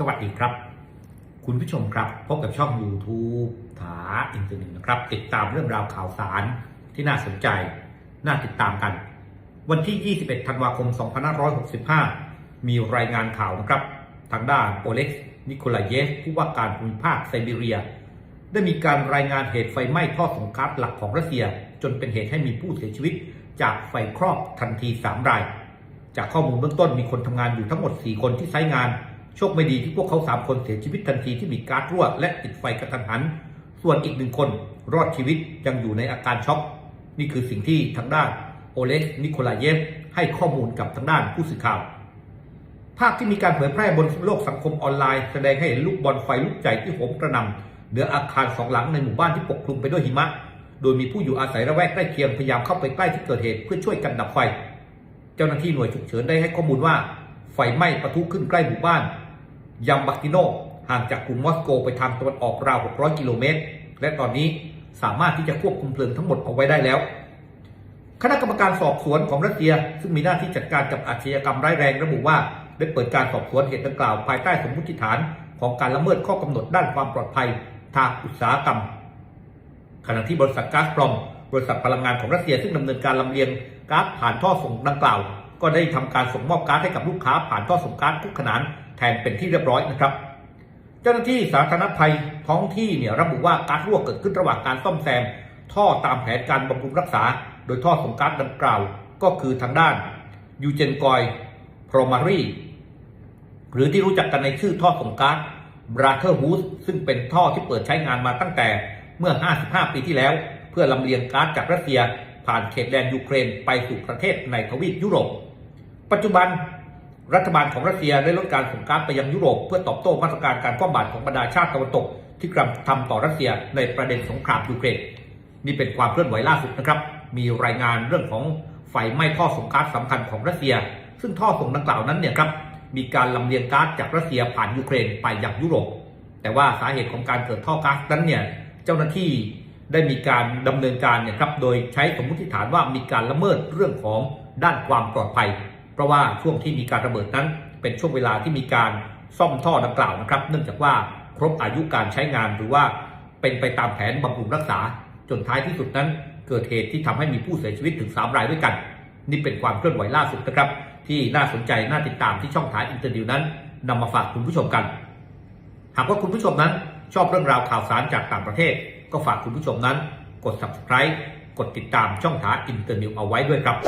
สวัสดีครับ คุณผู้ชมครับ พบกับช่อง YouTube ถาอินเตอร์เน็ตนะครับ ติดตามเรื่องราวข่าวสารที่น่าสนใจ น่าติดตามกัน วันที่ 21 ธันวาคม 2565 มีรายงานข่าวนะครับ ทางด้านโอเล็กซ์นิโคลาเยฟผู้ว่าการภูมิภาคไซบีเรีย ได้มีการรายงานเหตุไฟไหม้ท่อส่งก๊าซหลักของรัสเซีย จนเป็นเหตุให้มีผู้เสียชีวิต จากไฟครอบทันที 3 ราย จากข้อมูลเบื้องต้นมีคนทำงานอยู่ทั้งหมด 4 คนที่ไซต์งาน โชคไม่ดีที่พวกเขา3คนเสียชีวิตทันทีที่มีก๊าซรั่วและติดไฟกระทันหัน ส่วนอีกหนึ่งคนรอดชีวิตยังอยู่ในอาการช็อกนี่คือสิ่งที่ทางด้านโอเล็กนิโคลาเยฟให้ข้อมูลกับทางด้านผู้สื่อข่าว ภาพที่มีการเผยแพร่บนโลกสังคมออนไลน์แสดงให้เห็นลูกบอลไฟลุกใจที่โหมกระหน่ำเหนืออาคารสองหลังในหมู่บ้านที่ปกคลุมไปด้วยหิมะ โดยมีผู้อยู่อาศัยระแวกใกล้เคียงพยายามเข้าไปใกล้ที่เกิดเหตุเพื่อช่วยกันดับไฟ เจ้าหน้าที่หน่วยฉุกเฉินได้ให้ข้อมูลว่าไฟไหม้ปะทุขึ้นใกล้หมู่บ้าน ยัมบักติโนห่างจากกรุงมอสโกไปทางตะวันออกราว 600 กิโลเมตร และตอนนี้สามารถที่จะควบคุมเพลิงทั้งหมดเอาไว้ได้แล้ว คณะกรรมการสอบสวนของรัสเซีย ซึ่งมีหน้าที่จัดการกับอาชญากรรมร้ายแรงระบุว่า ได้เปิดการสอบสวนเหตุดังกล่าวภายใต้สมมติฐาน ของการละเมิดข้อกำหนดด้านความปลอดภัยทางอุตสาหกรรม ขณะที่บริษัทก๊าซพรอมบริษัทพลังงานของรัสเซียซึ่งดำเนินการลำเลียงก๊าซผ่านท่อส่งดังกล่าว ก็ได้ทำการส่งมอบก๊าซให้กับลูกค้าผ่านท่อส่งก๊าซทุกขนานแทนเป็นที่เรียบร้อยนะครับ เจ้าหน้าที่สาธารณภัยท้องที่เนี่ยระบุว่าก๊าซรั่วเกิดขึ้นระหว่างการซ่อมแซม ท่อตามแผนการบำรุงรักษา โดยท่อส่งก๊าซดังกล่าว ก็คือทางด้านยูเจนกอยพรมารีหรือที่รู้จักกันในชื่อท่อส่งก๊าซบราเธอร์ฮูสซึ่งเป็นท่อที่เปิดใช้งานมาตั้งแต่เมื่อ 55 ปีที่แล้ว เพื่อลำเลียงก๊าซจากรัสเซีย ผ่านเขตแดนยูเครนไปสู่ประเทศในทวีปยุโรป ปัจจุบันรัฐบาลของรัสเซียได้ลดการส่งก๊าซไปยังยุโรปเพื่อตอบโต้มาตรการการคว่ำบาตรของบรรดาชาติตะวันตก ที่กำลังทำต่อรัสเซียในประเด็นสงครามยูเครนนี่เป็นความเคลื่อนไหวล่าสุดนะครับ มีรายงานเรื่องของไฟไหม้ท่อส่งก๊าซสำคัญของรัสเซีย ซึ่งท่อส่งดังกล่าวนั้นเนี่ยครับมีการลำเลียงก๊าซจากรัสเซียผ่านยูเครนไปยังยุโรป แต่ว่าสาเหตุของการเกิดท่อก๊าซนั้นเนี่ยเจ้าหน้าที่ได้มีการดำเนินการเนี่ยครับโดยใช้สมมติฐานว่ามีการละเมิดเรื่องของด้านความปลอดภัย เพราะว่าช่วงที่มีการระเบิดนั้น เป็นช่วงเวลาที่มีการซ่อมท่อดังกล่าวนะครับ เนื่องจากว่าครบอายุการใช้งานหรือว่าเป็นไปตามแผนบำรุงรักษา จนท้ายที่สุดนั้น เกิดเหตุที่ทำให้มีผู้เสียชีวิตถึง 3 รายด้วยกัน นี่เป็นความเคลื่อนไหวล่าสุดนะครับ ที่น่าสนใจน่าติดตามที่ช่องทางอินเตอร์นิวนั้นนำมาฝากคุณผู้ชมกัน หากว่าคุณผู้ชมนั้นชอบเรื่องราวข่าวสารจากต่างประเทศ ก็ฝากคุณผู้ชมนั้น กด subscribe กดติดตามช่องทางอินเตอร์นิวเอาไว้ด้วยครับ